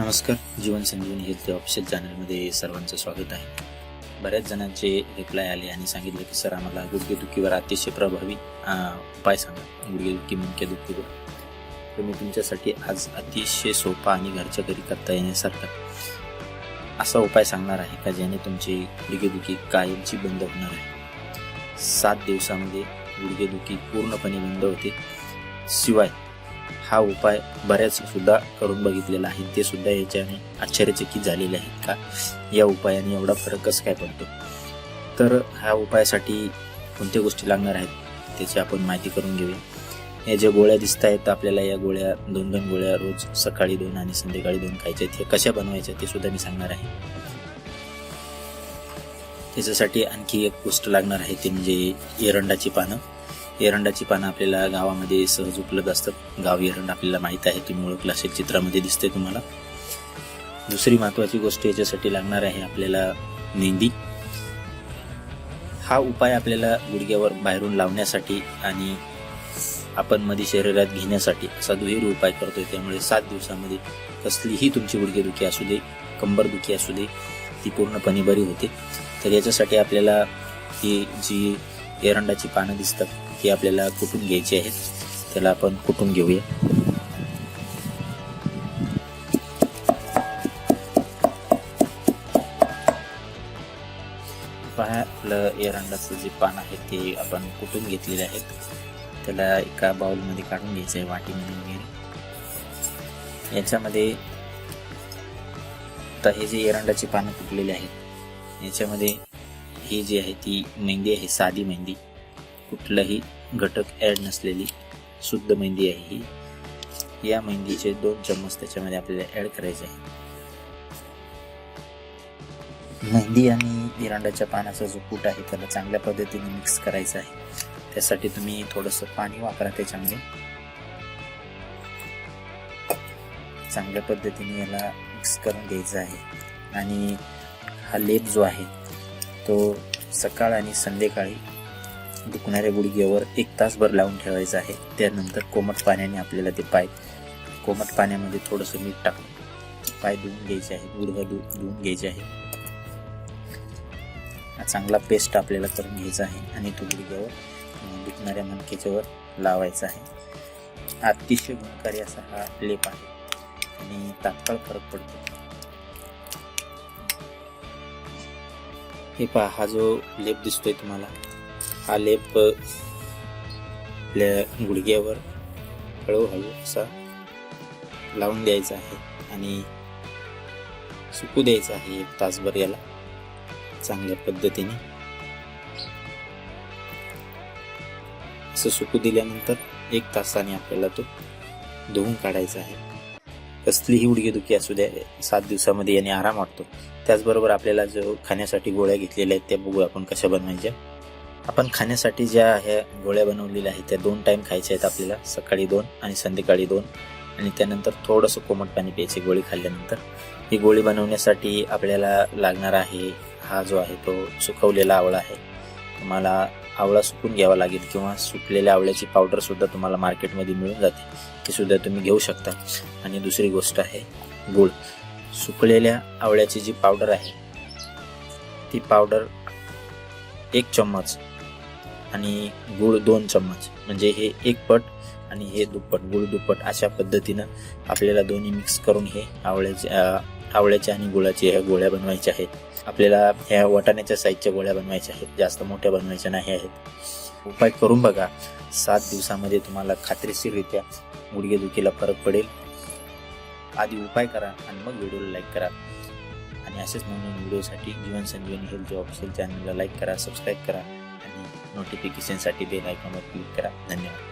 नमस्कार जीवन Sanjeevani health official चॅनलमध्ये सर्वांचं स्वागत आहे. बऱ्याच जणांचे रिप्लाय आले आणि सांगितले की सर आम्हाला गुडघेदुखीवर अतिशय प्रभावी उपाय सांगा. गुडघेदुखी म्हणजे मुंक्या दुखीवर तर मी तुमच्यासाठी आज अतिशय सोपा आणि घरच्या घरी करता येण्यासारखा असा उपाय सांगणार आहे का ज्याने तुमची गुडघेदुखी कायमची बंद होणार आहे? सात दिवसामध्ये गुडघेदुखी पूर्णपणे बंद होते. शिवाय हा उपाय बऱ्याच सुद्धा करून बघितलेला आहे. ते सुद्धा याच्याने आश्चर्यचकित झालेले आहेत का? या उपायाने एवढा फरक कसं काय पडतो? तर ह्या उपायासाठी कोणत्या गोष्टी लागणार आहेत त्याची आपण माहिती करून घेऊया. या ज्या गोळ्या दिसत आहेत आपल्याला या गोळ्या दोन दोन गोळ्या रोज सकाळी दोन आणि संध्याकाळी दोन खायच्या आहेत. हे कशा बनवायच्या ते सुद्धा मी सांगणार आहे. त्याच्यासाठी आणखी एक गोष्ट लागणार आहे ते म्हणजे एरंडाची पानं. एरंडाची पानं आपल्याला गावामध्ये सहज उपलब्ध असतात. गाव एरंड आपल्याला माहीत आहे तुम्ही ओळखलं असेल चित्रामध्ये दिसते तुम्हाला. दुसरी महत्वाची गोष्ट याच्यासाठी लागणार आहे आपल्याला मेहंदी. हा उपाय आपल्याला गुडघ्यावर बाहेरून लावण्यासाठी आणि आपण मध्ये शरीरात घेण्यासाठी असा दुहेरी उपाय करतोय. त्यामुळे सात दिवसामध्ये कसलीही तुमची गुडघेदुखी असू दे कंबरदुखी असू दे ती पूर्णपणे बरी होते. तर याच्यासाठी आपल्याला ही जी एरंडाची पानं दिसतात ती आपल्याला कुठून घ्यायची आहेत त्याला आपण कुटून घेऊया? पहा आपलं एरंडाचं जे पान आहे ते आपण कुटून घेतलेले आहेत त्याला एका बाउलमध्ये काढून घ्यायचं आहे वाटीमध्ये वगैरे. याच्यामध्ये आता हे जे एरंडाची पानं कुटलेली आहेत याच्यामध्ये ही जी आहे ती मेहंदी आहे साधी मेहंदी. कुठलाही घटक ॲड नसलेली शुद्ध मेहंदी आहे ही. या मेहंदीचे दोन चम्मच त्याच्यामध्ये आपल्याला ॲड करायचे आहे. मेहंदी आणि एरंडाच्या पानाचा जो कूट आहे त्याला चांगल्या पद्धतीने मिक्स करायचा आहे. त्यासाठी तुम्ही थोडंसं पाणी वापरा त्याच्यामध्ये. चांगल्या पद्धतीने याला मिक्स करून घ्यायचं आहे. आणि हा लेप जो आहे तो सकाळ आणि संध्याकाळी दुखणाऱ्या गुडघ्यावर एक तासभर लावून ठेवायचं आहे. त्यानंतर कोमट पाण्याने आपल्याला ते पाय कोमट पाण्यामध्ये थोडंसं मीठ टाकून पाय धुवून घ्यायचे आहे. गुडघा धु धुवून घ्यायचे आहे. हा चांगला पेस्ट आपल्याला करून घ्यायचा आहे आणि तो गुडघ्यावर दुखणाऱ्या मनकेच्यावर लावायचा आहे. अतिशय गुणकारी असा हा लेप आहे आणि तात्काळ फरक पडतो. हे पहा हा जो लेप दिसतोय तुम्हाला हा लेप आपल्या गुडघ्यावर हळूहळू असा लावून द्यायचा आहे आणि सुकू द्यायचा आहे एक तासभर याला चांगल्या पद्धतीने. असं सुकू दिल्यानंतर एक तासाने आपल्याला तो धुवून काढायचा आहे. कसलीही गुडघेदुखी असू द्या सात दिवसामध्ये याने आराम वाटतो. त्याचबरोबर आपल्याला जो खाण्यासाठी गोळ्या घेतलेल्या आहेत त्या बघू आपण कशा बनवायच्या. आपण खाण्यासाठी ज्या ह्या गोळ्या बनवलेल्या आहेत त्या दोन टाइम खायच्या आहेत आपल्याला. सकाळी दोन आणि संध्याकाळी दोन. आणि त्यानंतर थोडंसं कोमट पाणी प्यायचे गोळी खाल्ल्यानंतर. ही गोळी बनवण्यासाठी आपल्याला लागणार आहे हा जो आहे तो सुकवलेला आवळा आहे. तुम्हाला आवळा सुकून घ्यावा लागेल किंवा सुकलेल्या आवळ्याची पावडरसुद्धा तुम्हाला मार्केटमध्ये मिळून जाते. ती सुद्धा तुम्ही घेऊ शकता. आणि दुसरी गोष्ट आहे गुळ. सुकलेल्या आवळ्याची जी पावडर आहे ती पावडर एक चम्मच आणि गुळ दोन चम्मच. म्हणजे हे एक पट आणि हे दुप्पट गुळ दुप्पट अशा पद्धतीनं आपल्याला दोन्ही मिक्स करून हे आवळ्याचे आवळ्याच्या आणि गुळाच्या ह्या गोळ्या बनवायच्या आहेत. आपल्याला ह्या वाटाण्याच्या साईजच्या गोळ्या बनवायच्या आहेत. जास्त मोठ्या बनवायच्या नाही आहेत. उपाय करून बघा. सात दिवसामध्ये तुम्हाला खात्रीशीररित्या गुडघेदुखीला फरक पडेल. आधी उपाय करा आणि मग व्हिडिओला लाईक करा. आणि असेच नवीन व्हिडिओसाठी जीवन संजीवनी हेल्थ ऑफिशियल चॅनलला लाईक करा सबस्क्राईब करा. नोटिफिकेशनसाठी बेल आयकॉनवर क्लिक करा. धन्यवाद.